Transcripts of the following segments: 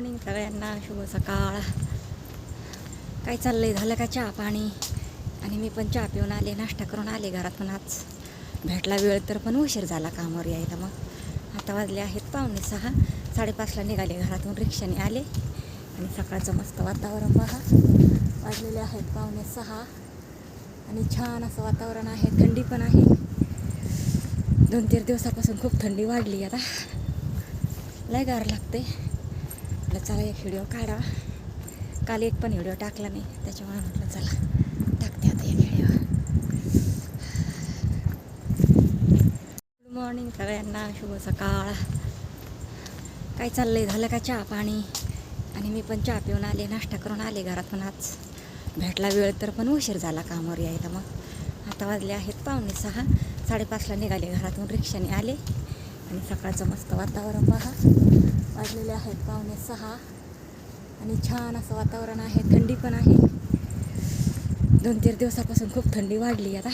Morning सगळ्यांना शुभ सकाळ. काय चाललंय? झालं का चहा पाणी? आणि मी पण चहा पिऊन आले नाश्ता करून आले घरातून आज. भेटला वेळ तर पण उशीर झाला कामावर यायला मग. आता वाजले आहेत पाहुणे सहा. साडेपाचला निघाले घरातून रिक्षाने आले. आणि सकाळचं मस्त वातावरण बघा. वाजलेले आहेत पाहुणे सहा. आणि छान असं वातावरण आहे थंडी पण आहे. दोन तीन दिवसापासून खूप थंडी वाढली आता. लय गार लागते. म्हटलं चला एक व्हिडिओ काढा. काल एक पण व्हिडिओ टाकला नाही त्याच्यामुळे म्हटलं चला टाकते आता एक व्हिडिओ. गुड मॉर्निंग सगळ्यांना शुभ सकाळ. काय चाललंय? झालं का चहा पाणी? आणि मी पण चहा पिऊन आले नाश्ता करून आले घरातून आज. भेटला वेळ तर पण उशीर झाला कामावर यायला मग. आता वाजले आहेत पावणे सहा साडेपाचला निघाले घरातून रिक्षाने आले. आणि सकाळचं मस्त वातावरण पहा वाजलेले आहेत पावणे सहा. आणि छान असं वातावरण आहे थंडी पण आहे. दोन तीन दिवसापासून खूप थंडी वाढली आता.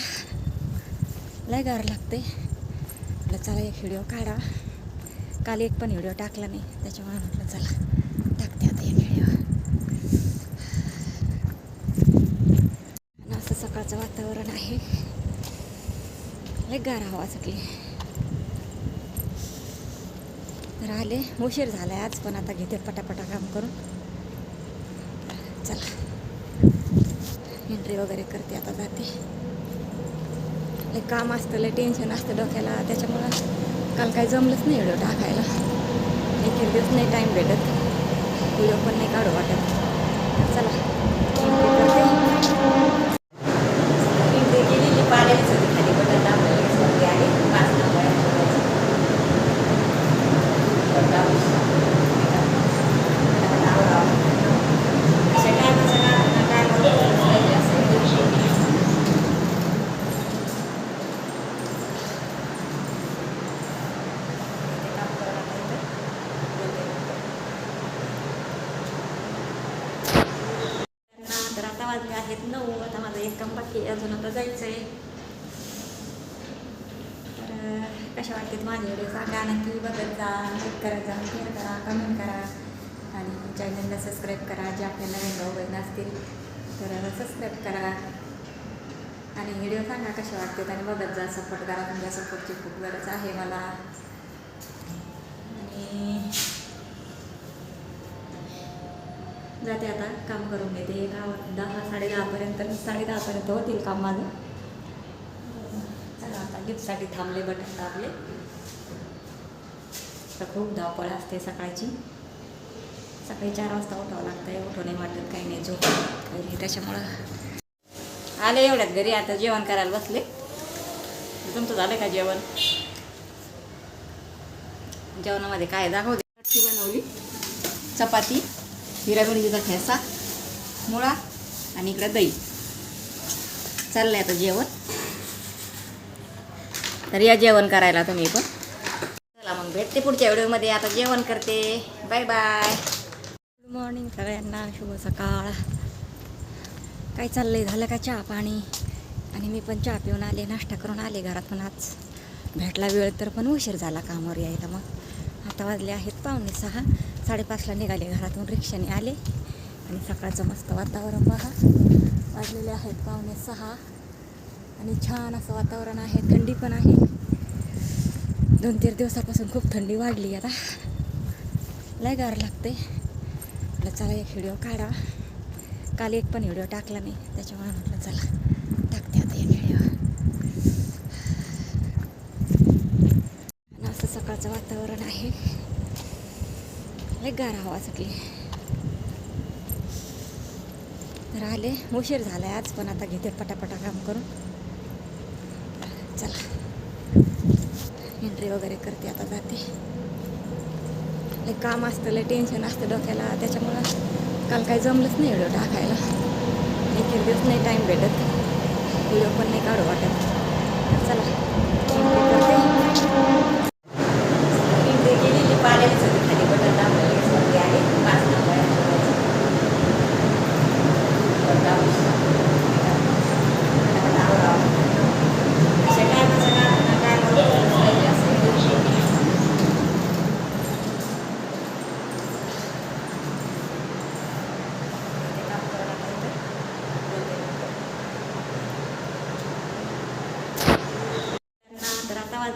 लय गार लागते म्हटलं चला एक व्हिडिओ काढा. काल एक पण व्हिडिओ टाकला नाही त्याच्यामुळे म्हटलं चला टाकते आता एक व्हिडिओ. असं सकाळचं वातावरण आहे. लय गार हवा सुटली. तर आले उशीर आहे आज पण आता घेते पटापटा काम करून. चला. एंट्री वगैरे करते आता जाते. लई काम असतं लय टेन्शन असतं डोक्याला. त्याच्यामुळं काल काही जमलंच नाही व्हिडिओ टाकायला. एक एक दिवस नाही टाईम भेटत. व्हिडिओ पण नाही काढू वाटत. चला एंट्री करते एंट्री केलेली पाण्याची होती खाली बटन दाबलेली वरती आली पाच नंबर तर आता वाजले आहेत नऊ आता माझं एक काम बाकी आहे, अजून आता जायचं आहे तर अं, कशा वाटतात माझे व्हिडिओ सांगा नक्की बघत जा लाईक करत जा शेअर करा कमेंट करा. आणि चॅनलला सबस्क्राईब करा जे आपल्या नवीन भाऊ बहीण असतील तर सबस्क्राईब करा. आणि व्हिडिओ सांगा कसे वाटतात आणि बघत जा सपोर्ट करा. तुमच्या सपोर्टची खूप गरज आहे मला. आणि जाते आता काम करून घेते. दहा साडे दहापर्यंत साडे दहापर्यंत होतील काम माझं. गिफ्टसाठी थांबले बटन दाबले. तर खूप धावपळ असते सकाळची. सकाळी चार वाजता उठावं लागतं आहे उठवणे वाटत काही नाही झोप काही नाही. त्याच्यामुळं आले एवढ्यात घरी आता जेवण करायला बसले. तुमचं झालं का जेवण? जेवणामध्ये काय दाखव दे. बनवली चपाती हिरा मिरचीचा ठेसा मुळा आणि इकडं दही. चाललंय आता जेवण. तर या जेवण करायला तुम्ही पण. चला मग भेटते पुढच्या व्हिडिओमध्ये आता जेवण करते. बाय बाय गुड मॉर्निंग सगळ्यांना. शुभ सकाळ. काय चाललंय? झालं का चहा पाणी? आणि मी पण चहा पिऊन आले. नाश्ता करून आले घरातून आज. भेटला वेळ तर पण उशीर झाला कामावर यायला मग. आता वाजले आहेत पावणे सहा. साडेपाचला निघाले घरातून. रिक्षाने आले. आणि सकाळचं मस्त वातावरण पहा. वाजलेले आहेत पावणे सहा. आणि छान असं वातावरण आहे थंडी पण आहे. दोन तीन दिवसापासून खूप थंडी वाढली आता. लय गार लागते. म्हटलं चला एक व्हिडिओ काढा. काल एक पण व्हिडिओ टाकला नाही त्याच्यामुळे म्हटलं चला टाकते आता एक व्हिडिओ असं सकाळचं वातावरण आहे. लय गार हवा सुटली. तर आले उशीर आहे आज पण आता घेते पटापटा काम करून चला तयारी वगैरे करते आता जाते. काम असतं लय टेन्शन असतं डोक्याला. त्याच्यामुळं काल काही जमलंच नाही व्हिडिओ टाकायला. एक एक दिवस नाही टाईम भेटत. व्हिडिओ पण नाही काढू वाटत. चला एंट्री करते एंट्री केलेली पाण्याची होती खाली बटन दाबलेली वरती आली पाच नंबर अशा टायमाचं काय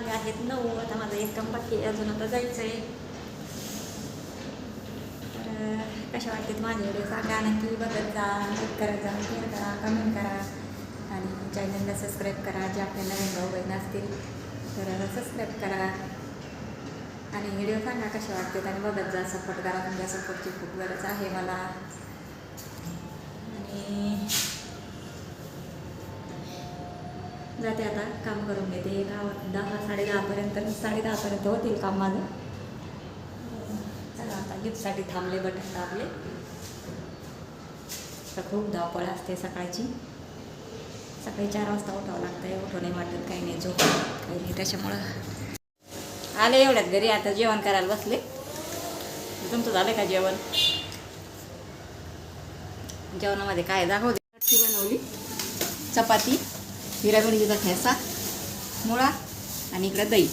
काय हो आता माझं एक काम बाकी आहे, अजून आता जायचं आहे तर कशा वाटतात माझे व्हिडिओ सांगा नक्की बघत जा लाईक करत जा शेअर करा कमेंट करा आणि चॅनलला सबस्क्राईब करा जे आपल्याला नवीन भाऊ बहीण असतील तर सबस्क्राईब करा. आणि व्हिडिओ सांगा कसे वाटतात आणि बघत जा सपोर्ट करा तुमच्या सपोर्टची खूप गरज आहे मला आणि जाते आता काम करून घेते. दहा दहा साडे दहापर्यंत साडे दहापर्यंत होतील काम माझं. चला आता गिफ्टसाठी थांबले बटन दाबले. तर खूप धावपळ असते सकाळची. सकाळी चार वाजता उठावं लागतं आहे नाही वाटत काही नाही झोप काही नाही. त्याच्यामुळं आले एवढ्यात घरी. आता जेवण करायला बसले. तुमचं झालं का जेवण? जेवणामध्ये काय दाखवते. बनवली. चपाती. हिरा मिरचीचा ठेसा मुळा आणि इकडं दही.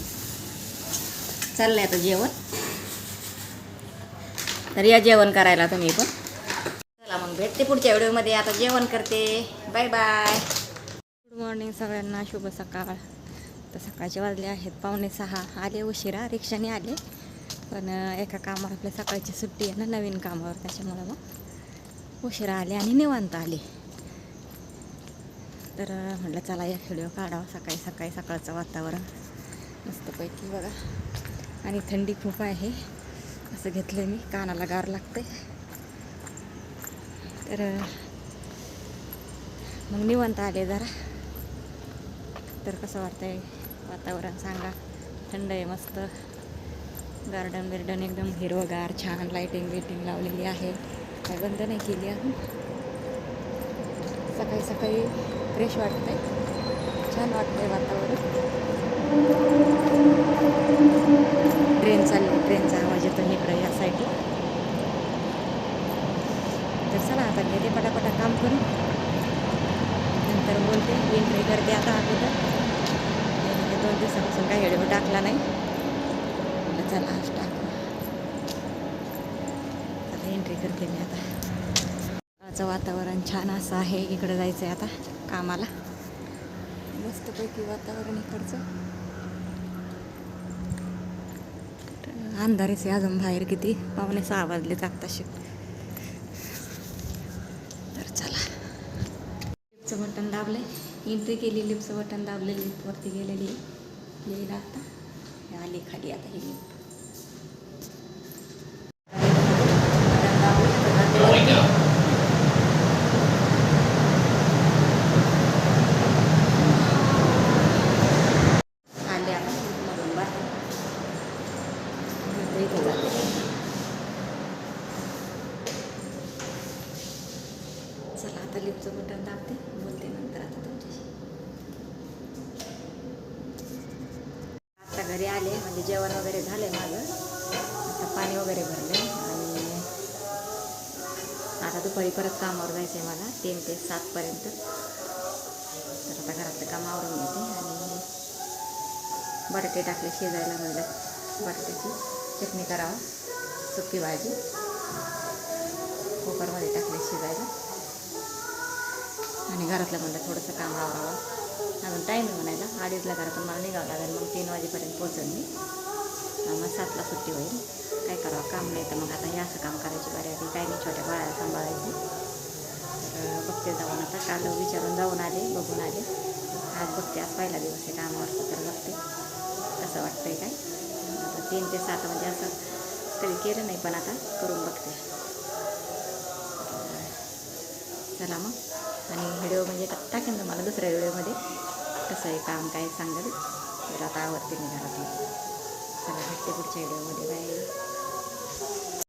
चाललंय आता जेवण. तर या जेवण करायला तुम्ही पण. चला मग भेटते पुढच्या व्हिडिओमध्ये आता जेवण करते. बाय बाय गुड मॉर्निंग सगळ्यांना. शुभ सकाळ. तर सकाळचे वाजले आहेत. पावणे सहा. आले उशिरा. रिक्षाने आले. पण एका कामावर आपल्या सकाळची सुट्टी आहे ना नवीन कामावर. त्याच्यामुळं मग उशिरा आले आणि निवांत आले. तर म्हटलं चला या व्हिडिओ काढावा. सकाळी सकाळी सकाळचं वातावरण. मस्तपैकी बघा. आणि थंडी खूप आहे. असं घेतलं मी? कानाला गार लागते तर मग निवंत आले जरा. तर कसं वाटतंय? वातावरण सांगा. थंड आहे मस्त. गार्डन बिर्डन एकदम हिरवगार छान. लाईटिंग बिटिंग लावलेली आहे. काय बंद नाही केली आहे सकाळी सकाळी फ्रेश वाटते छान वाटते वातावरण. ट्रेन चालली ट्रेनचा आवाज म्हणजे येतो इकडं या साईडला तर चला आता घेते पटापटा काम करून नंतर बोलते एंट्री करते आता अगोदर. दोन दिवसापासून काही व्हिडिओ टाकला नाही. चला आज टाकू आता एंट्री करते मी आता. आजचं वातावरण छान असं आहे. इकडं जायचं आहे आता कामाला. मस्तपैकी वातावरण इकडचं. अंधारीच आहे अजून बाहेर किती? पाहुणे सहा वाजले आत्ताशी. तर चला. लिफ्टचं बटन दाबले एंट्री केली लिफ्टचं बटन दाबले लिफ्टवरती गेलेली. येईल आता. आली खाली आता ही लिफ्ट बटन दाबलं, आता जाते वरती. आले आता लिफ्टमधून बाहेर आता इथे जाते चला आता लिपचं बटन दाबते. बोलते नंतर आता तुमच्याशी. आता घरी आले म्हणजे जेवण वगैरे झाले माझं. आता पाणी वगैरे भरलं आणि आता दुपारी परत कामावर जायचं आहे मला तीन ते सातपर्यंत तर आता घरातलं काम आवरून घेते आणि बटाटे टाकले शिजायला म्हणलं बटाट्याची चटणी करावं सुकी भाजी. कुकरमध्ये टाकले शिजायला. आणि घरातलं म्हणलं थोडंसं काम आवरावं अजून टाईम आहे म्हणायला. अडीचला घरातून मला निघावं लागेल. मग तीन वाजेपर्यंत पोचेल मी. मग सातला सुट्टी होईल. काय करावं? काम नाही तर मग आता हे असं काम करायची बऱ्या आधी काही नाही छोट्या बाळाला सांभाळायची. तर बघते जाऊन आता. काल विचारून जाऊन आले बघून आले. आज बघते आज पहिला दिवस आहे कामावरचं तर बघते. कसं वाटतंय काय? आता तीन ते सात म्हणजे असं तरी केलं नाही पण आता करून बघते. चला मग. आणि व्हिडिओ म्हणजे टाकेन तुम्हाला दुसऱ्या व्हिडिओमध्ये. कसं आहे काम काय सांगेल. तर आता आवडते मी घरातलं. चला भेटते पुढच्या व्हिडिओमध्ये. बाय.